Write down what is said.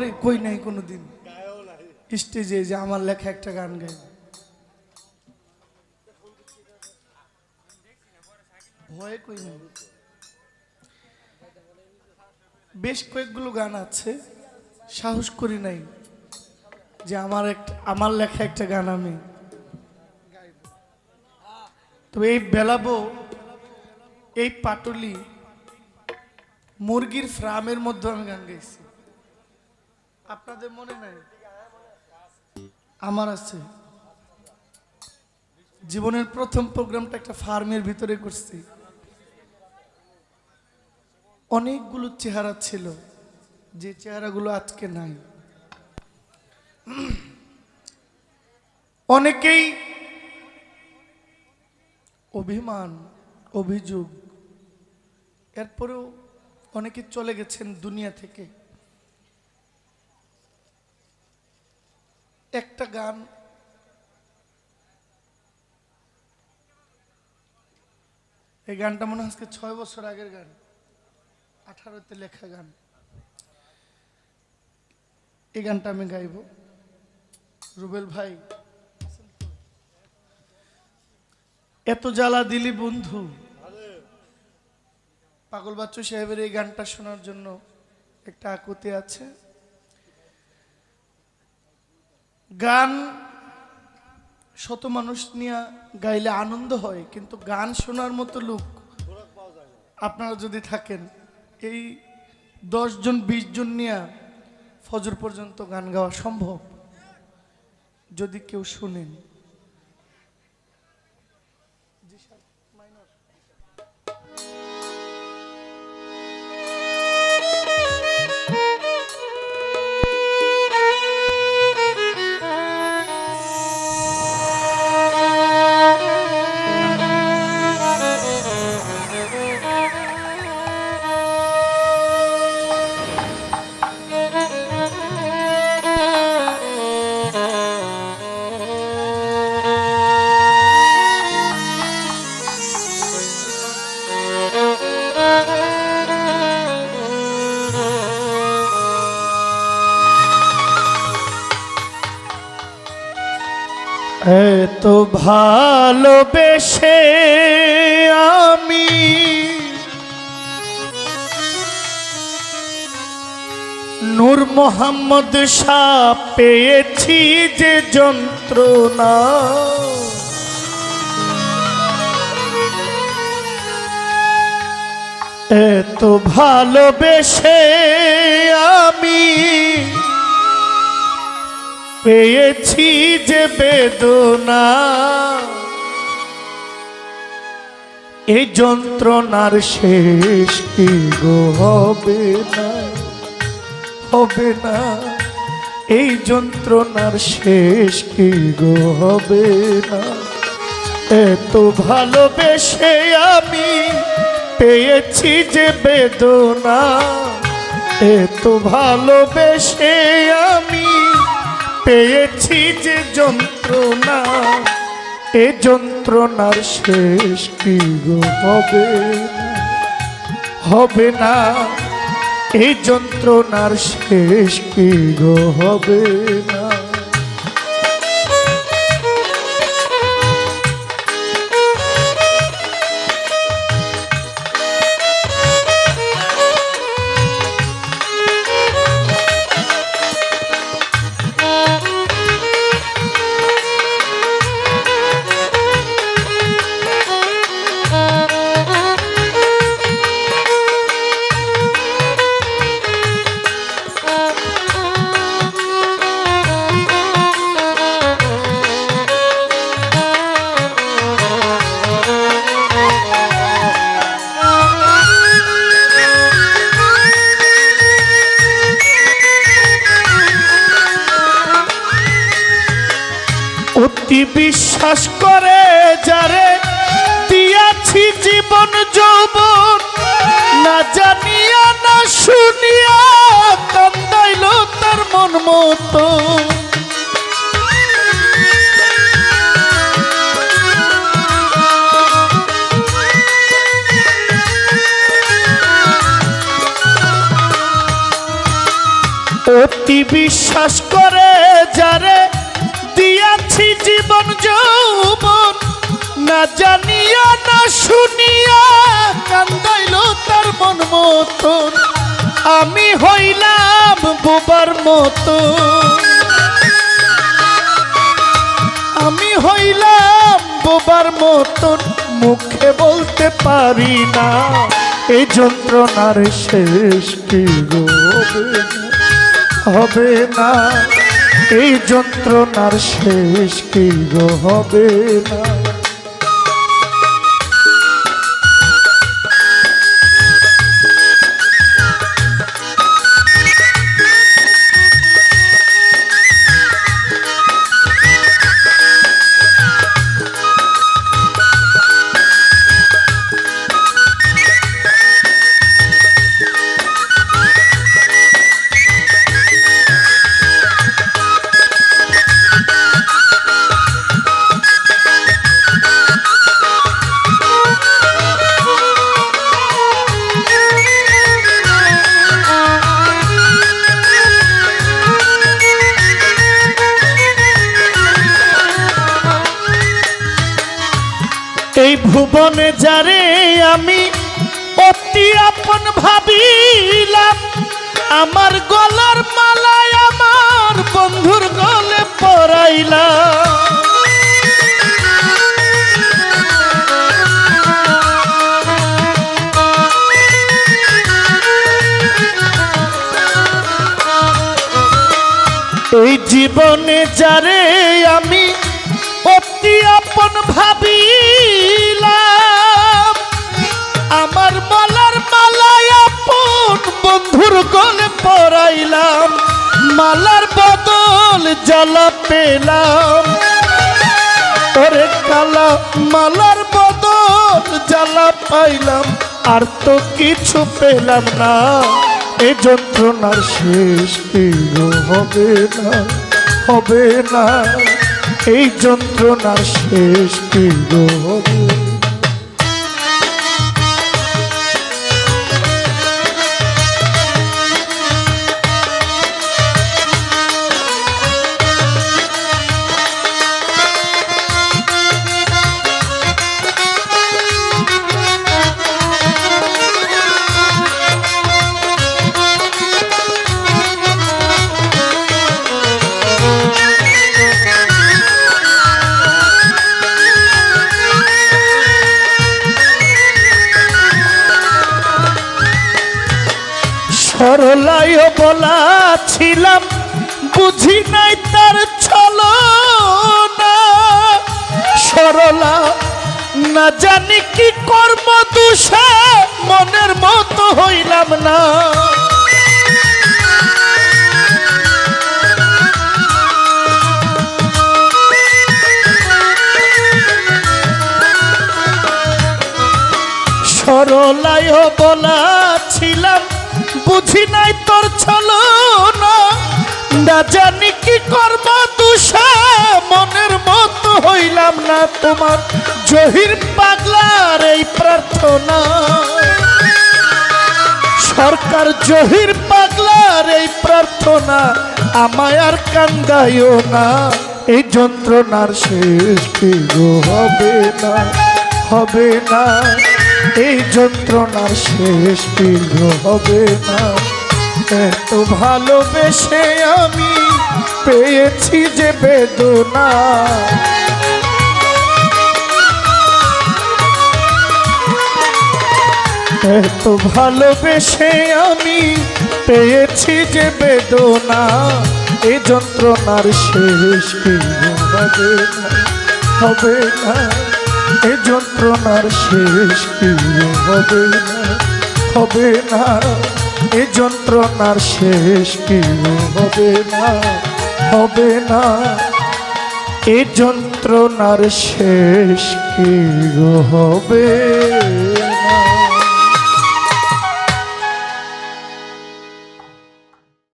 ডরে কই নাই কোনোদিন। স্টেজে যে আমার লেখা একটা গান গাই ভয়ে কই নাই। বেশ কয়েকগুলো গান আছে, সাহস করি নাই যে আমার একটা আমার লেখা একটা গান আমি। তবে এই বেলাবো, এই পাটলি মুরগির ফ্রামের মধ্যে আমি গান গাইছি। আপনাদের মনে নাই? আমার আছে। জীবনের প্রথম প্রোগ্রামটা একটা ফার্মের ভিতরে করছি। অনেকগুলো চেহারা ছিল, যে চেহারাগুলো আজকে নাই। অনেকেই অভিমান, অভিযোগ, এরপরেও অনেকে চলে গেছেন দুনিয়া থেকে। একটা গান। এই গানটা মনে আজকে ছয় বছর আগের গান। আঠারোতে লেখা গান। এই গানটা আমি গাইব। রুবেল ভাই। এত জ্বালা দিলি বন্ধু। পাগল বাচ্চু সাহেবের এই গানটা শোনার জন্য একটা আকুতি আছে। গান শত মানুষ নিয়ে গাইলে আনন্দ হয়, কিন্তু গান শোনার মতো লোক আপনারা যদি থাকেন, এই দশ জন, বিশ জন নিয়ে ফজর পর্যন্ত গান গাওয়া সম্ভব। যদি কেউ শুনেন। এত ভালোবেসে আমি নূর মোহাম্মদ শাহ পেয়েছি যে যন্ত্রণা। এত ভালোবেসে আমি পেয়েছি যে বেদনা। এই যন্ত্রণার শেষ কি গো? হবে না হবে না। এই যন্ত্রণার শেষ কি গো? হবে না। এত ভালোবেসে আমি পেয়েছি যে বেদনা। এত ভালোবেসে পেয়েছি যে যন্ত্রণা, এ যন্ত্রণার শেষ কি হবে? হবে না এই যন্ত্রণার শেষ কি হবে না? অতি বিশ্বাস করে যারে দিয়াছি জীবন যৌবন, না জানিয়া, না শুনিয়া কান্দাইল তার মন মতন। আমি হইলাম বোবার মতন। আমি হইলাম বোবার মতন, মুখে বলতে পারি না। এই যন্ত্রণার শেষ কি গো? হবে না, এই যন্ত্রণার শেষ কি হবে না? ভুবনে যারে আমি অতি আপন ভাবিলাম, আমার গলার মালায় আমার বন্ধুর গলে পরাইলাম জীবনে যারে আমি অতি আপন ভাবিলাম পরাইলাম মালার বদল জ্বালা পেলাম। ওরে কালা, মালার বদল জ্বালা পাইলাম, আর তো কিছু পেলাম না। এই যন্ত্রণার শেষ হবে না হবে না। এই যন্ত্রণার শেষ হবে না? সরলায় বলা ছিলাম, বুঝি নাই তার ছল সরলা, না জানি কি কর্ম দুষে, মনের মতো হইলাম না। সরলায় বলা ছিলাম বুঝি নাই তোর ছল না জানি কি কর্ম দুষা, মনের মতো হইলাম না তোমার। জহির পাগলার এই প্রার্থনা। সরকার জহির পাগলার এই প্রার্থনা, আমায় আর কান্দাইও না। এই যন্ত্রণার শেষ হবে না হবে না। এই যন্ত্রণার শেষ গো হবে না। এত ভালোবেসে আমি পেয়েছি যে বেদনা। এত ভালোবেসে আমি পেয়েছি যে বেদনা। এই যন্ত্রণার শেষ কি হবে না। হবে না। এই যন্ত্রণার শেষ হবে না? হবে না। এ যন্ত্রণার শেষ কি হবে না? হবে না। এ যন্ত্রণার শেষ কি হবে?